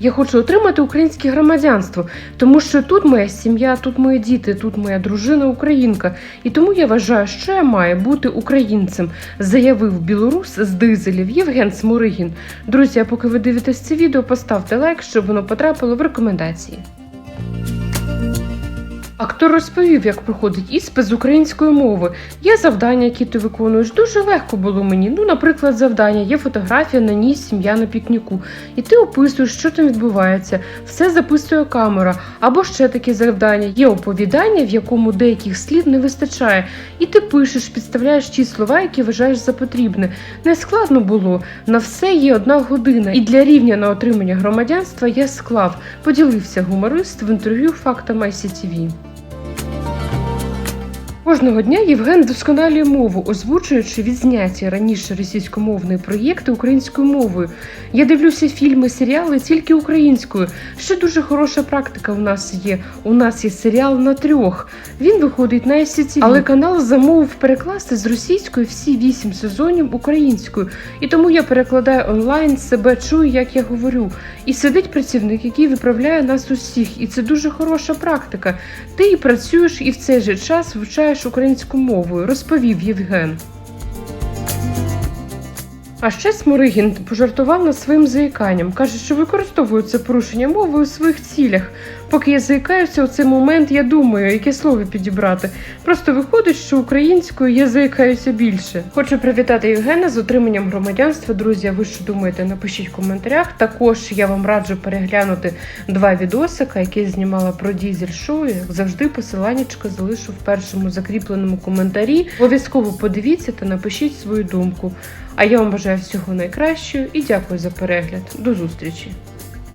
Я хочу отримати українське громадянство, тому що тут моя сім'я, тут мої діти, тут моя дружина українка. І тому я вважаю, що я маю бути українцем, заявив білорус з дизелів Євген Смуригін. Друзі, а поки ви дивитесь це відео, поставте лайк, щоб воно потрапило в рекомендації. Актор розповів, як проходить іспит з української мови. Є завдання, які ти виконуєш. Дуже легко було мені. Ну, наприклад, завдання є фотографія на ній сім'я на пікніку. І ти описуєш, що там відбувається. Все записує камера. Або ще таке завдання. Є оповідання, в якому деяких слів не вистачає. І ти пишеш, підставляєш ті слова, які вважаєш за потрібне. Не складно було. На все є одна година. І для рівня на отримання громадянства я склав. Поділився гуморист в інтерв'ю фактам ICTV. Кожного дня Євген вдосконалює мову, озвучуючи відзняті раніше російськомовні проєкти українською мовою. Я дивлюся фільми, серіали тільки українською. Ще дуже хороша практика у нас є. У нас є серіал на трьох. Він виходить на SCTV, але канал замовив перекласти з російської всі вісім сезонів українською. І тому я перекладаю онлайн, себе чую, як я говорю. І сидить працівник, який виправляє нас усіх. І це дуже хороша практика. Ти і працюєш, і в цей же час вивчаєш українську мовою, розповів Євген. А ще Сморигін пожартував над своїм заїканням. Каже, що використовує це порушення мови у своїх цілях. Поки я заїкаюся у цей момент, я думаю, яке слово підібрати. Просто виходить, що українською я заїкаюся більше. Хочу привітати Євгена з отриманням громадянства. Друзі, ви що думаєте? Напишіть в коментарях. Також я вам раджу переглянути два відосика, які я знімала про дізель шоу. Як завжди, посиланнячко залишу в першому закріпленому коментарі. Обов'язково подивіться та напишіть свою думку. А я вам бажаю всього найкращого і дякую за перегляд. До зустрічі!